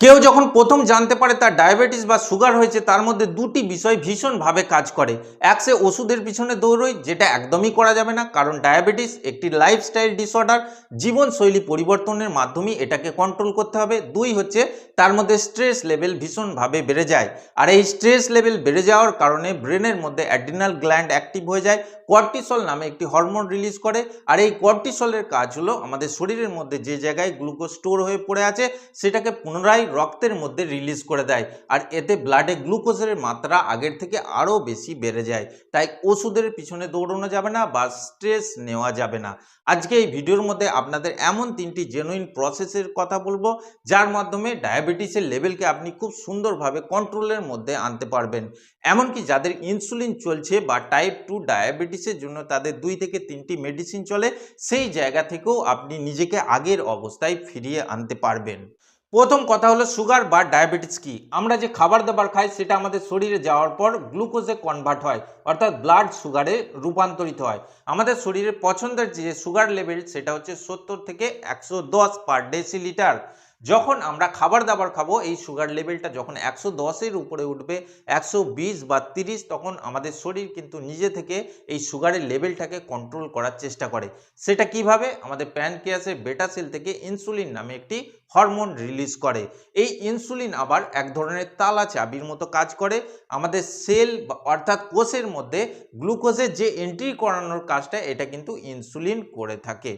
কেউ যখন প্রথম জানতে পারে তার ডায়াবেটিস বা সুগার হয়েছে, তার মধ্যে দুটি বিষয় ভীষণভাবে কাজ করে। এক, সে ওষুধের পিছনে দৌড়ই যেটা একদমই করা যাবে না, কারণ ডায়াবেটিস একটি লাইফস্টাইল ডিসঅর্ডার জীবনশৈলী পরিবর্তনের মাধ্যমে এটাকে কন্ট্রোল করতে হবে। দুই হচ্ছে, তার মধ্যে স্ট্রেস লেভেল ভীষণভাবে বেড়ে যায়। আর এই স্ট্রেস লেভেল বেড়ে যাওয়ার কারণে ব্রেনের মধ্যে অ্যাড্রিনাল গ্ল্যান্ড অ্যাক্টিভ হয়ে যায়। কর্টিসল নামে একটি হরমোন রিলিজ করে। আর এই কর্টিসলের কাজ হলো, আমাদের শরীরের মধ্যে যে জায়গায় গ্লুকোজ স্টোর হয়ে পড়ে আছে, সেটাকে পুনরায় রক্তের মধ্যে রিলিজ করে দেয়। আর এতে ব্লাডে গ্লুকোজের মাত্রা আগের থেকে আরও বেশি বেড়ে যায়। তাই ওষুধের পিছনে দৌড়ানো যাবে না বা স্ট্রেস নেওয়া যাবে না। আজকে এই ভিডিওর মধ্যে আপনাদের এমন তিনটি জেনুইন প্রসেসের কথা বলব, যার মাধ্যমে ডায়াবেটিসের লেভেলকে আপনি খুব সুন্দরভাবে কন্ট্রোলের মধ্যে আনতে পারবেন। এমনকি যাদের ইনসুলিন চলছে বা টাইপ টু ডায়াবেটিসের জন্য তাদের দুই থেকে তিনটি মেডিসিন চলে, সেই জায়গা থেকেও আপনি নিজেকে আগের অবস্থায় ফিরিয়ে আনতে পারবেন। প্রথম কথা হলো সুগার বা ডায়াবেটিস কি? আমরা যে খাবার দাবার খাই সেটা আমাদের শরীরে যাওয়ার পর গ্লুকোজে কনভার্ট হয়, অর্থাৎ ব্লাড সুগারে রূপান্তরিত হয়। আমাদের শরীরের পছন্দের যে সুগার লেভেল সেটা হচ্ছে সত্তর থেকে একশো দশ পার ডেসিলিটার যখন আমরা খাবার দাবার খাব, এই সুগার লেভেলটা যখন একশো দশের উপরে উঠবে, একশো বিশ বা তিরিশ, তখন আমাদের শরীর কিন্তু নিজে থেকে এই সুগারের লেভেলটাকে কন্ট্রোল করার চেষ্টা করে। সেটা কীভাবে? আমাদের প্যানক্রিয়াসের বেটা সেল থেকে ইনসুলিন নামে একটি হরমোন রিলিজ করে। এই ইনসুলিন আবার এক ধরনের তালা চাবির মতো কাজ করে। আমাদের সেল অর্থাৎ কোষের মধ্যে গ্লুকোজের যে এন্ট্রি করানোর কাজটা, এটা কিন্তু ইনসুলিন করে থাকে।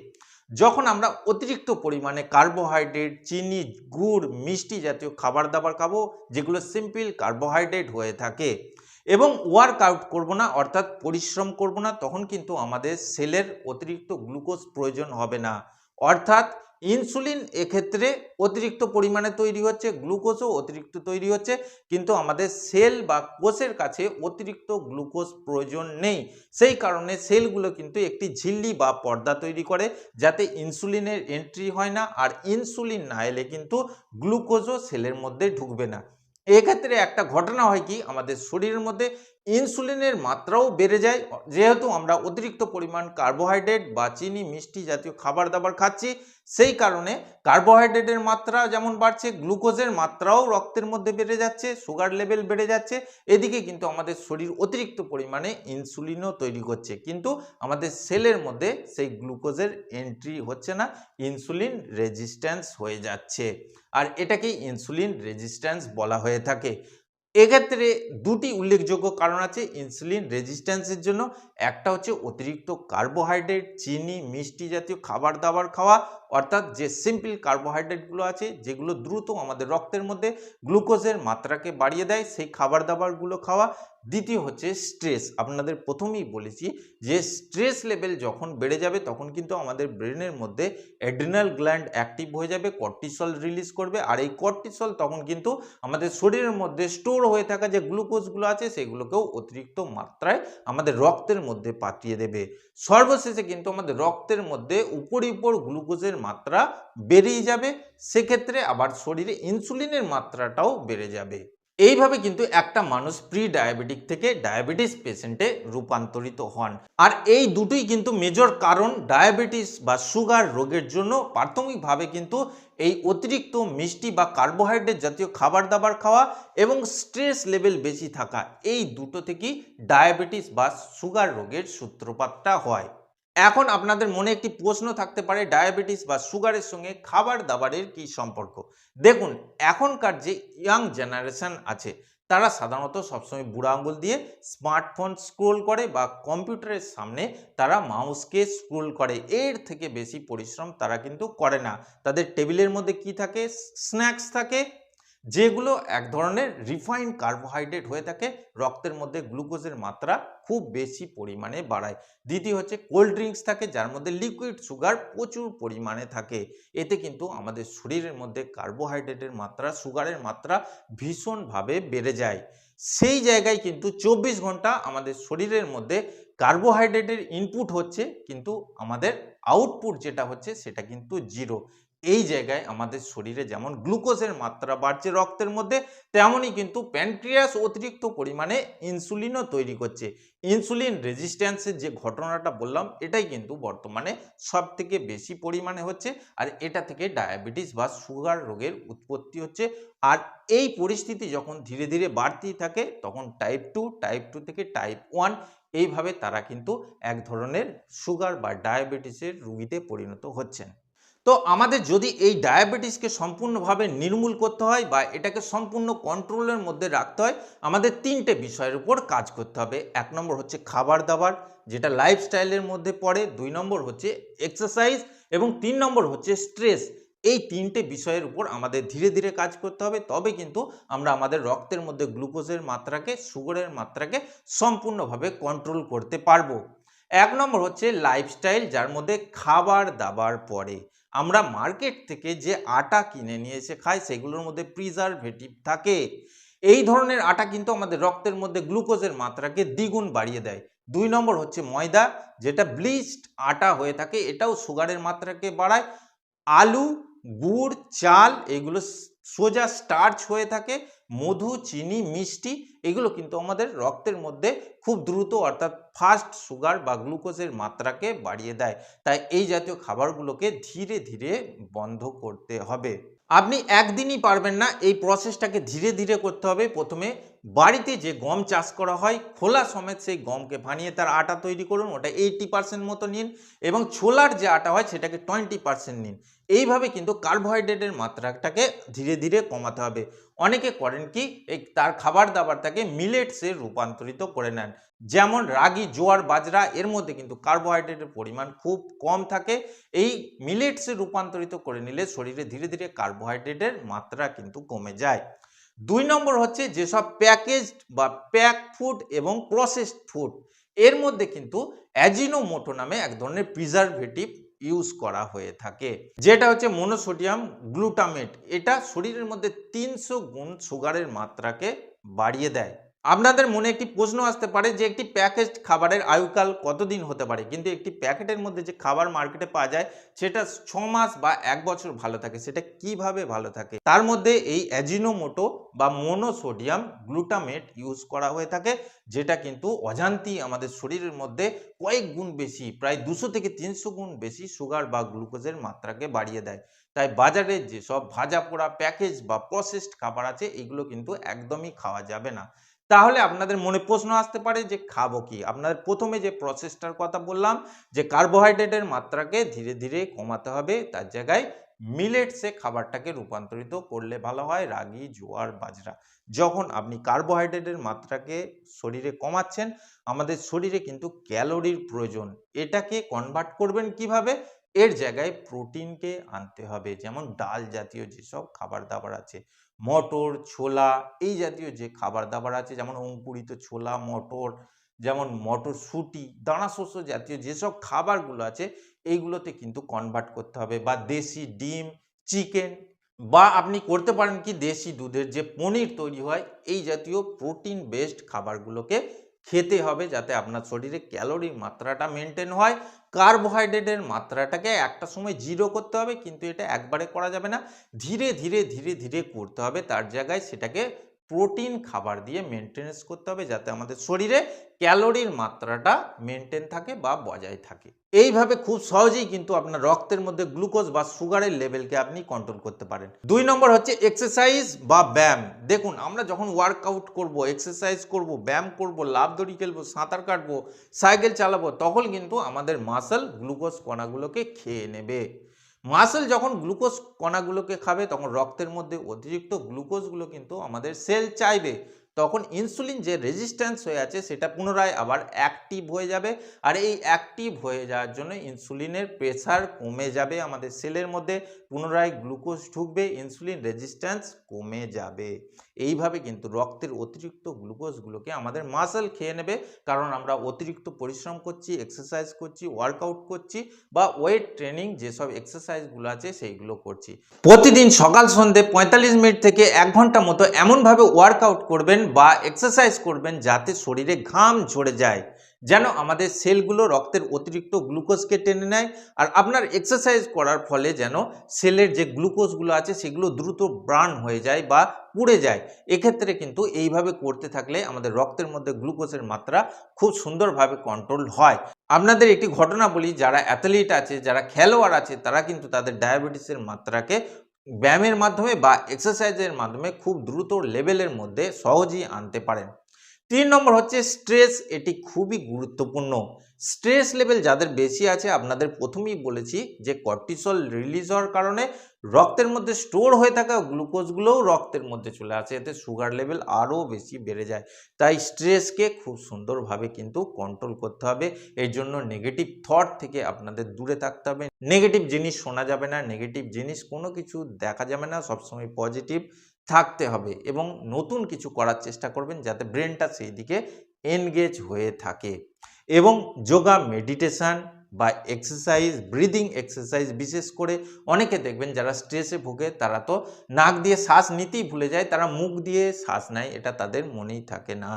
যখন আমরা অতিরিক্ত পরিমাণে কার্বোহাইড্রেট চিনি, গুড়, মিষ্টি জাতীয় খাবার দাবার খাব, যেগুলো সিম্পল কার্বোহাইড্রেট হয়ে থাকে এবং ওয়ার্কআউট করব না, অর্থাৎ পরিশ্রম করব না, তখন কিন্তু আমাদের সেলের অতিরিক্ত গ্লুকোজ প্রয়োজন হবে না। অর্থাৎ ইনসুলিন এক্ষেত্রে অতিরিক্ত পরিমাণে তৈরি হচ্ছে, গ্লুকোজও অতিরিক্ত তৈরি হচ্ছে, কিন্তু আমাদের সেল বা কোষের কাছে অতিরিক্ত গ্লুকোজ প্রয়োজন নেই। সেই কারণে সেলগুলো কিন্তু একটি ঝিল্লি বা পর্দা তৈরি করে, যাতে ইনসুলিনের এন্ট্রি হয় না, আর ইনসুলিন না এলে কিন্তু গ্লুকোজও সেলের মধ্যে ঢুকবে না। এক্ষেত্রে একটা ঘটনা হয় কি, আমাদের শরীরের মধ্যে ইনসুলিনের মাত্রাও বেড়ে যায়। যেহেতু আমরা অতিরিক্ত পরিমাণ কার্বোহাইড্রেট বা চিনি, মিষ্টি জাতীয় খাবার দাবার খাচ্ছি, সেই কারণে কার্বোহাইড্রেটের মাত্রা যেমন বাড়ছে, গ্লুকোজের মাত্রাও রক্তের মধ্যে বেড়ে যাচ্ছে, সুগার লেভেল বেড়ে যাচ্ছে। এদিকে কিন্তু আমাদের শরীর অতিরিক্ত পরিমাণে ইনসুলিনও তৈরি করছে। কিন্তু আমাদের সেলের মধ্যে সেই গ্লুকোজের এন্ট্রি হচ্ছে না, ইনসুলিন রেজিস্ট্যান্স হয়ে যাচ্ছে। আর এটাকেই ইনসুলিন রেজিস্ট্যান্স বলা হয়ে থাকে। এক্ষেত্রে দুটি উল্লেখযোগ্য কারণ আছে ইনসুলিন রেজিস্ট্যান্সের জন্য। একটা হচ্ছে অতিরিক্ত কার্বোহাইড্রেট চিনি, মিষ্টি জাতীয় খাবার, দাবার খাওয়া, অর্থাৎ যে সিম্পল কার্বোহাইড্রেটগুলো আছে, যেগুলো দ্রুত আমাদের রক্তের মধ্যে গ্লুকোজের মাত্রাকে বাড়িয়ে দেয়, সেই খাবার দাবারগুলো খাওয়া। দ্বিতীয় হচ্ছে স্ট্রেস আপনাদের প্রথমেই বলেছি যে স্ট্রেস লেভেল যখন বেড়ে যাবে, তখন কিন্তু আমাদের ব্রেনের মধ্যে অ্যাড্রিনাল গ্ল্যান্ড অ্যাক্টিভ হয়ে যাবে কর্টিসল রিলিজ করবে। আর এই কর্টিসল তখন কিন্তু আমাদের শরীরের মধ্যে স্টোর হয়ে থাকা যে গ্লুকোজগুলো আছে, সেগুলোকেও অতিরিক্ত মাত্রায় আমাদের রক্তের মধ্যে পাঠিয়ে দেবে। সর্বশেষে কিন্তু আমাদের রক্তের মধ্যে উপরি উপর গ্লুকোজের মাত্রা বেড়েই যাবে। সেক্ষেত্রে আবার শরীরে ইনসুলিনের মাত্রাটাও বেড়ে যাবে। এইভাবে কিন্তু একটা মানুষ প্রি ডায়াবেটিক থেকে ডায়াবেটিস পেশেন্টে রূপান্তরিত হন। আর এই দুটোই কিন্তু মেজর কারণ ডায়াবেটিস বা সুগার রোগের জন্য। প্রাথমিকভাবে কিন্তু এই অতিরিক্ত মিষ্টি বা কার্বোহাইড্রেট জাতীয় খাবার দাবার খাওয়া এবং স্ট্রেস লেভেল বেশি থাকা, এই দুটো থেকেই ডায়াবেটিস বা সুগার রোগের সূত্রপাতটা হয়। এখন আপনাদের মনে একটি প্রশ্ন থাকতে পারে, ডায়াবেটিস বা সুগারের সঙ্গে খাবার দাবারের কি সম্পর্ক? দেখুন, এখনকার যে ইয়াং জেনারেশন আছে, তারা সাধারণত সবসময় বুড়া আঙুল দিয়ে স্মার্টফোন স্ক্রোল করে বা কম্পিউটারের সামনে তারা মাউসকে স্ক্রোল করে। এর থেকে বেশি পরিশ্রম তারা কিন্তু করে না। তাদের টেবিলের মধ্যে কি থাকে? স্ন্যাক্স থাকে যেগুলো এক ধরনের রিফাইন্ড কার্বোহাইড্রেট হয়ে থাকে, রক্তের মধ্যে গ্লুকোজের মাত্রা খুব বেশি পরিমাণে বাড়ায়। দ্বিতীয় হচ্ছে কোল্ড ড্রিঙ্কস থাকে, যার মধ্যে লিকুইড সুগার প্রচুর পরিমাণে থাকে। এতে কিন্তু আমাদের শরীরের মধ্যে কার্বোহাইড্রেটের মাত্রা সুগারের মাত্রা ভীষণভাবে বেড়ে যায়। সেই জায়গায় কিন্তু চব্বিশ ঘণ্টা আমাদের শরীরের মধ্যে কার্বোহাইড্রেটের ইনপুট হচ্ছে, কিন্তু আমাদের আউটপুট যেটা হচ্ছে সেটা কিন্তু জিরো এই জায়গায় আমাদের শরীরে যেমন গ্লুকোজের মাত্রা বাড়ছে রক্তের মধ্যে, তেমনই কিন্তু প্যান্ট্রিয়াস অতিরিক্ত পরিমাণে ইনসুলিনও তৈরি করছে। ইনসুলিন রেজিস্ট্যান্সের যে ঘটনাটা বললাম, এটাই কিন্তু বর্তমানে সব থেকে বেশি পরিমাণে হচ্ছে, আর এটা থেকে ডায়াবেটিস বা সুগার রোগের উৎপত্তি হচ্ছে। আর এই পরিস্থিতি যখন ধীরে ধীরে বাড়তেই থাকে, তখন টাইপ টু টাইপ টু থেকে টাইপ ওয়ান এইভাবে তারা কিন্তু এক ধরনের সুগার বা ডায়াবেটিসের রুগীতে পরিণত হচ্ছেন। তো আমাদের যদি এই ডায়াবেটিসকে সম্পূর্ণভাবে নির্মূল করতে হয় বা এটাকে সম্পূর্ণ কন্ট্রোলের মধ্যে রাখতে হয়, আমাদের তিনটে বিষয়ের উপর কাজ করতে হবে। এক নম্বর হচ্ছে খাবার দাবার, যেটা লাইফস্টাইলের মধ্যে পড়ে। দুই নম্বর হচ্ছে এক্সারসাইজ এবং তিন নম্বর হচ্ছে স্ট্রেস এই তিনটে বিষয়ের উপর আমাদের ধীরে ধীরে কাজ করতে হবে। তবে কিন্তু আমরা আমাদের রক্তের মধ্যে গ্লুকোজের মাত্রাকে, সুগারের মাত্রাকে সম্পূর্ণভাবে কন্ট্রোল করতে পারব। এক নম্বর হচ্ছে লাইফস্টাইল যার মধ্যে খাবার দাবার পড়ে। আমরা মার্কেট থেকে যে আটা কিনে নিয়ে এসে খাই, সেগুলোর মধ্যে প্রিজারভেটিভ থাকে। এই ধরনের আটা কিন্তু আমাদের রক্তের মধ্যে গ্লুকোজের মাত্রাকে দ্বিগুণ বাড়িয়ে দেয়। দুই নম্বর হচ্ছে ময়দা, যেটা ব্লিচড আটা হয়ে থাকে, এটাও সুগারের মাত্রাকে বাড়ায়। আলু, গুড়, চাল, এগুলো সোজা স্টার্চ হয়ে থাকে। মধু, চিনি, মিষ্টি এগুলো কিন্তু আমাদের রক্তের মধ্যে খুব দ্রুত অর্থাৎ ফাস্ট সুগার বা গ্লুকোজের মাত্রাকে বাড়িয়ে দেয়। তাই এই জাতীয় খাবারগুলোকে ধীরে ধীরে বন্ধ করতে হবে। আপনি একদিনই পারবেন না, এই প্রসেসটাকে ধীরে ধীরে করতে হবে। প্রথমে বাড়িতে যে গম চাষ করা হয় খোলা সমেত সেই গমকে ভানিয়ে তার আটা তৈরি করুন, ওটা এইটটি পার্সেন্ট মতো নিন এবং ছোলার যে আটা হয়, সেটাকে টোয়েন্টি পার্সেন্ট নিন। এইভাবে কিন্তু কার্বোহাইড্রেটের মাত্রাটাকে ধীরে ধীরে কমাতে হবে। অনেকে করেন কি, এই তার খাবার দাবারটাকে মিলেটসে রূপান্তরিত করে নেন। যেমন রাগি, জোয়ার, বাজরা, এর মধ্যে কিন্তু কার্বোহাইড্রেটের পরিমাণ খুব কম থাকে। এই মিলেটসে রূপান্তরিত করে নিলে শরীরে ধীরে ধীরে কার্বোহাইড্রেটের মাত্রা কিন্তু কমে যায়। দুই নম্বর হচ্ছে যেসব প্যাকেজড বা প্যাক ফুড এবং প্রসেসড ফুড, এর মধ্যে কিন্তু অ্যাজিনোমোটো নামে এক ধরনের প্রিজারভেটিভ ইউজ করা হয়ে থাকে। যেটা হচ্ছে মনোসোডিয়াম গ্লুটামেট, এটা শরীরের মধ্যে তিনশো গুণ সুগারের মাত্রাকে বাড়িয়ে দেয়। আপনাদের মনে একটি প্রশ্ন আসতে পারে যে একটি প্যাকেজড খাবারের আয়ুকাল কতদিন হতে পারে? কিন্তু একটি প্যাকেটের মধ্যে যে খাবার মার্কেটে পাওয়া যায়, সেটা ছ মাস বা এক বছর ভালো থাকে। সেটা কীভাবে ভালো থাকে? তার মধ্যে এই অ্যাজিনোমোটো বা মোনোসোডিয়াম গ্লুটামেট ইউজ করা হয়ে থাকে, যেটা কিন্তু অজান্তি আমাদের শরীরের মধ্যে কয়েক গুণ বেশি, প্রায় দুশো থেকে তিনশো গুণ বেশি সুগার বা গ্লুকোজের মাত্রাকে বাড়িয়ে দেয়। তাই বাজারে যেসব ভাজা পোড়া প্যাকেজ বা প্রসেসড খাবার আছে, এগুলো কিন্তু একদমই খাওয়া যাবে না। তাহলে আপনাদের মনে প্রশ্ন আসতে পারে যে খাব কি? আপনাদের প্রথমে যে প্রসেসটার কথা বললাম, যে কার্বোহাইড্রেটের মাত্রাকে ধীরে ধীরে কমাতে হবে, তার জায়গায় মিলেটসে খাবারটাকে রূপান্তরিত করলে ভালো হয়, রাগি, জোয়ার, বাজরা। যখন আপনি কার্বোহাইড্রেটের মাত্রাকে শরীরে কমাচ্ছেন, আমাদের শরীরে কিন্তু ক্যালোরির প্রয়োজন। এটাকে কনভার্ট করবেন কীভাবে? এর জায়গায় প্রোটিনকে আনতে হবে, যেমন ডাল জাতীয় যেসব খাবার দাবার আছে। মটর, ছোলা, এই জাতীয় যে খাবার দাবার আছে, যেমন অঙ্কুরিত ছোলা, মটর, যেমন মটরশুঁটি দানা শস্য জাতীয় যেসব খাবারগুলো আছে, এইগুলোতে কিন্তু কনভার্ট করতে হবে। বা দেশি ডিম চিকেন বা আপনি করতে পারেন কি দেশি দুধের যে পনির তৈরি হয়, এই জাতীয় প্রোটিন বেসড খাবারগুলোকে খেতে হবে যাতে আপনার শরীরে ক্যালোরির মাত্রাটা মেনটেন হয়। কার্বোহাইড্রেটের মাত্রাটাকে একটা সময় জিরো করতে হবে, কিন্তু এটা একবারে করা যাবে না। ধীরে ধীরে ধীরে ধীরে করতে হবে। তার জায়গায় সেটাকে প্রোটিন খাবার দিয়ে মেনটেনেন্স করতে হবে যাতে আমাদের শরীরে ক্যালোরির মাত্রাটা মেনটেন থাকে বা বজায় থাকে। এইভাবে খুব সহজেই কিন্তু আপনার রক্তের মধ্যে গ্লুকোজ বা সুগারের লেভেলকে আপনি কন্ট্রোল করতে পারেন। দুই নম্বর হচ্ছে এক্সারসাইজ বা ব্যায়াম। দেখুন, আমরা যখন ওয়ার্কআউট করব এক্সারসাইজ করব, ব্যায়াম করব লাভ দড়ি খেলব, সাঁতার কাটবো সাইকেল চালাবো, তখন কিন্তু আমাদের মাসল গ্লুকোজ কণাগুলোকে খেয়ে নেবে। মাসেল যখন গ্লুকোজ কণাগুলোকে খাবে, তখন রক্তের মধ্যে অতিরিক্ত গ্লুকোজগুলো কিন্তু আমাদের সেল চাইবে। তখন ইনসুলিন যে রেজিস্ট্যান্স হয়ে আছে সেটা পুনরায় আবার অ্যাক্টিভ হয়ে যাবে। আর এই অ্যাক্টিভ হয়ে যাওয়ার জন্য ইনসুলিনের প্রেসার কমে যাবে আমাদের সেলের মধ্যে। পুনরায় গ্লুকোজ ঢুকবে ইনসুলিন রেজিস্ট্যান্স কমে যাবে। এইভাবে কিন্তু রক্তের অতিরিক্ত গ্লুকোজগুলোকে আমাদের মাসেল খেয়ে নেবে। কারণ আমরা অতিরিক্ত পরিশ্রম করছি এক্সারসাইজ করছি ওয়ার্কআউট করছি বা ওয়েট ট্রেনিং যেসব এক্সারসাইজগুলো আছে সেইগুলো করছি। প্রতিদিন সকাল সন্ধে পঁয়তাল্লিশ মিনিট থেকে এক ঘণ্টা মতো এমনভাবে ওয়ার্কআউট করবেন বা এক্সারসাইজ করবেন যাতে শরীরে ঘাম ঝরে যায়। যেন আমাদের সেলগুলো রক্তের অতিরিক্ত গ্লুকোজকে টেনে নেয় আর আপনার এক্সারসাইজ করার ফলে যেন সেলের যে গ্লুকোজগুলো আছে সেগুলো দ্রুত ব্রার্ন হয়ে যায় বা পুড়ে যায়। এক্ষেত্রে কিন্তু এইভাবে করতে থাকলে আমাদের রক্তের মধ্যে গ্লুকোজের মাত্রা খুব সুন্দরভাবে কন্ট্রোল হয়। আপনাদের একটি ঘটনা বলি, যারা অ্যাথলিট আছে, যারা খেলোয়াড় আছে, তারা কিন্তু তাদের ডায়াবেটিসের মাত্রাকে ব্যায়ামের মাধ্যমে বা এক্সারসাইজের মাধ্যমে খুব দ্রুত লেভেলের মধ্যে সহজেই আনতে পারেন। তিন নম্বর হচ্ছে স্ট্রেস এটি খুবই গুরুত্বপূর্ণ। স্ট্রেস লেভেল যাদের বেশি আছে, আপনাদের প্রথমেই বলেছি যে কর্টিসল রিলিজ হওয়ার কারণে রক্তের মধ্যে স্টোর হয়ে থাকা গ্লুকোজগুলোও রক্তের মধ্যে চলে আসে। এতে সুগার লেভেল আরও বেশি বেড়ে যায়। তাই স্ট্রেসকে খুব সুন্দরভাবে কিন্তু কন্ট্রোল করতে হবে। এই জন্য নেগেটিভ থট থেকে আপনাদের দূরে থাকতে হবে। নেগেটিভ জিনিস শোনা যাবে না। নেগেটিভ জিনিস কোনো কিছু দেখা যাবে না। সবসময় পজিটিভ থাকতে হবে এবং নতুন কিছু করার চেষ্টা করবেন যাতে ব্রেনটা সেই দিকে এনগেজ হয়ে থাকে। এবং যোগা, মেডিটেশান বা এক্সারসাইজ, ব্রিদিং এক্সারসাইজ বিশেষ করে অনেকে দেখবেন যারা স্ট্রেসে ভোগে তারা তো নাক দিয়ে শ্বাস নিতেই ভুলে যায়, তারা মুখ দিয়ে শ্বাস নেয়, এটা তাদের মনেই থাকে না।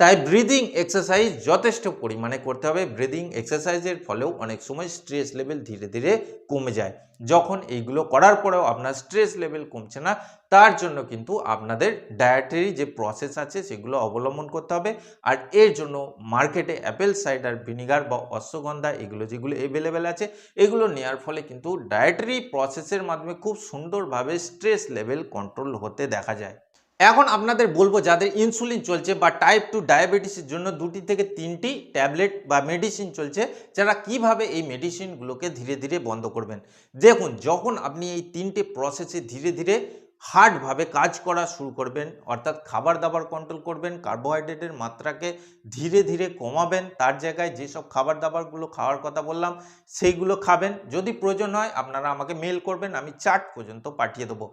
তাই ব্রিদিং এক্সারসাইজ যথেষ্ট পরিমাণে করতে হবে। ব্রিদিং এক্সারসাইজের ফলেও অনেক সময় স্ট্রেস লেভেল ধীরে ধীরে কমে যায়। যখন এইগুলো করার পরেও আপনার স্ট্রেস লেভেল কমছে না, তার জন্য কিন্তু আপনাদের ডায়েটারি যে প্রসেস আছে সেগুলো অবলম্বন করতে হবে। আর এর জন্য মার্কেটে অ্যাপেল সাইডার ভিনিগার বা অশ্বগন্ধা এগুলো যেগুলো অ্যাভেলেবেল আছে, এগুলো নেওয়ার ফলে কিন্তু ডায়েটারি প্রসেসের মাধ্যমে খুব সুন্দরভাবে স্ট্রেস লেভেল কন্ট্রোল হতে দেখা যায়। এখন আপনাদের বলব যাদের ইনসুলিন চলছে বা টাইপ টু ডায়াবেটিসের জন্য দুটি থেকে তিনটি ট্যাবলেট বা মেডিসিন চলছে, যারা কীভাবে এই মেডিসিনগুলোকে ধীরে ধীরে বন্ধ করবেন। দেখুন, যখন আপনি এই তিনটে প্রসেসে ধীরে ধীরে হার্ডভাবে কাজ করা শুরু করবেন, অর্থাৎ খাবার দাবার কন্ট্রোল করবেন কার্বোহাইড্রেটের মাত্রাকে ধীরে ধীরে কমাবেন, তার জায়গায় যেসব খাবার দাবারগুলো খাওয়ার কথা বললাম, সেইগুলো খাবেন। যদি প্রয়োজন হয়, আপনারা আমাকে মেল করবেন, আমি চার্ট পর্যন্ত পাঠিয়ে দেবো।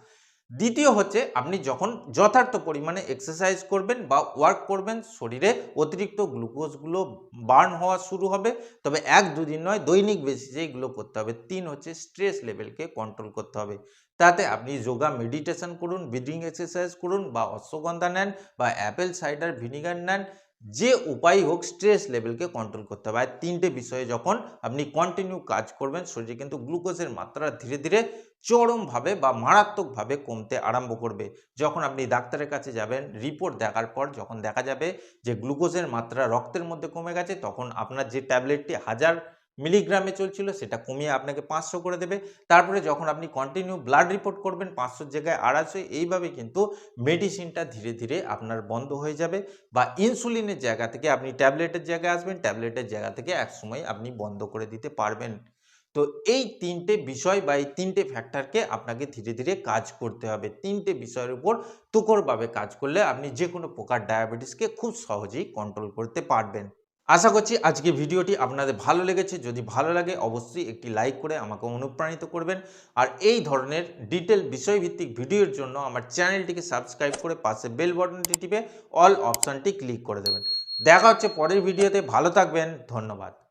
দ্বিতীয় হচ্ছে আপনি যখন যথার্থ পরিমাণে এক্সারসাইজ করবেন বা ওয়ার্ক করবেন, শরীরে অতিরিক্ত গ্লুকোজগুলো বার্ন হওয়া শুরু হবে। তবে এক দুদিন নয়, দৈনিক বেসিসে এগুলো করতে হবে। তিন হচ্ছে স্ট্রেস লেভেলকে কন্ট্রোল করতে হবে। তাতে আপনি যোগা মেডিটেশন করুন ব্রিদিং এক্সারসাইজ করুন বা অশ্বগন্ধা নেন বা অ্যাপেল সাইডার ভিনিগার নেন, যে উপায় হোক স্ট্রেস লেভেলকে কন্ট্রোল করতে হবে। আর তিনটে বিষয়ে যখন আপনি কন্টিনিউ কাজ করবেন, শরীরে কিন্তু গ্লুকোজের মাত্রা ধীরে ধীরে চরমভাবে বা মারাত্মকভাবে কমতে আরম্ভ করবে। যখন আপনি ডাক্তারের কাছে যাবেন, রিপোর্ট দেখার পর যখন দেখা যাবে যে গ্লুকোজের মাত্রা রক্তের মধ্যে কমে গেছে, তখন আপনার যে ট্যাবলেটটি হাজার মিলিগ্রামে চলছিল, সেটা কমিয়ে আপনাকে পাঁচশো করে দেবে। তারপরে যখন আপনি কন্টিনিউ ব্লাড রিপোর্ট করবেন পাঁচশোর জায়গায় আড়াইশো, এইভাবে কিন্তু মেডিসিনটা ধীরে ধীরে আপনার বন্ধ হয়ে যাবে বা ইনসুলিনের জায়গা থেকে আপনি ট্যাবলেটের জায়গায় আসবেন, ট্যাবলেটের জায়গা থেকে একসময় আপনি বন্ধ করে দিতে পারবেন। তো এই তিনটে বিষয় বা এই তিনটে ফ্যাক্টরকে আপনাকে ধীরে ধীরে কাজ করতে হবে। তিনটে বিষয়ের উপর তুকরভাবে কাজ করলে আপনি যে কোনো প্রকার ডায়াবেটিসকে খুব সহজেই কন্ট্রোল করতে পারবেন। আশা করছি আজকে ভিডিওটি আপনাদের ভালো লেগেছে। যদি ভালো লাগে অবশ্যই একটি লাইক করে আমাকে অনুপ্রাণিত করবেন। আর এই ধরনের ডিটেল বিষয়ভিত্তিক ভিডিওর জন্য আমার চ্যানেলটিকে সাবস্ক্রাইব করে পাশে বেল বাটনটি টিপে অল অপশানটি ক্লিক করে দেবেন। দেখা হচ্ছে পরের ভিডিওতে। ভালো থাকবেন। ধন্যবাদ।